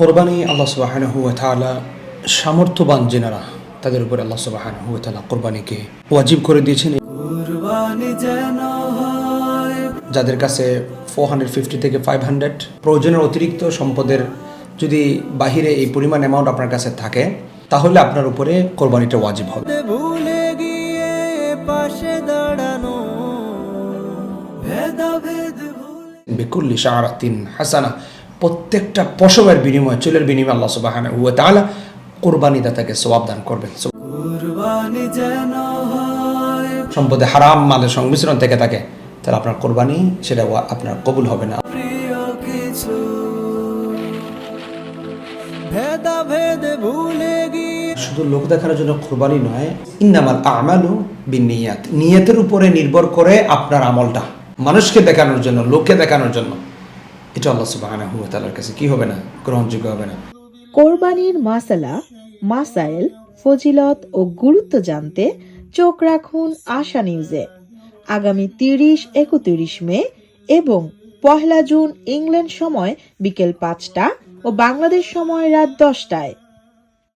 কোরবানি আল্লাহ সুবাহান হুয়া তালা সামর্থ্যবান জেনারা তাদের উপরে আল্লাহ সুবাহান হুয়া তালা কোরবানিকে ওয়াজিব করে দিয়েছেন। যাদের কাছে ফোর হান্ড্রেড ফিফটি থেকে ফাইভ হান্ড্রেড প্রয়োজনের অতিরিক্ত সম্পদের যদি বাহিরে এই পরিমাণ অ্যামাউন্ট আপনার কাছে থাকে তাহলে আপনার উপরে কোরবানিটা ওয়াজিব হবে। ভুলে গিয়ে পাশে দাঁড়ানো। ভেদাভেদ বিকুল্লি শাহরাতিন হাসানা। প্রত্যেকটা পশমের বিনিময়ে চুলের বিনিময়ে আল্লাহ সুবাহান হুয়া তালা কোরবানি দাতাকে সবাব দান করবেন। সম্পদে হারাম মালের সংমিশ্রণ থেকে থাকে তাহলে আপনার কোরবানি সেটা আপনার কবুল হবে না। শুধু লোক দেখানোর জন্য কোরবানি নয় ইন্নামাল আমালু বিনিয়াত। নিয়তের উপরে নির্ভর করে আপনার আমলটা। মানুষকে দেখানোর জন্য লোককে দেখানোর জন্য। এটা আল্লাহ সুবাহ তালার কাছে কি হবে না? গ্রহণযোগ্য হবে না। কোরবানির মাসালা, মাসাইল, ফজিলত ও গুরুত্ব জানতে চোখ রাখুন আশা নিউজে। আগামী তিরিশ, একত্রিশ মে এবং পহেলা জুন ইংল্যান্ড সময় বিকেল পাঁচটা ও বাংলাদেশ সময় রাত দশটায়।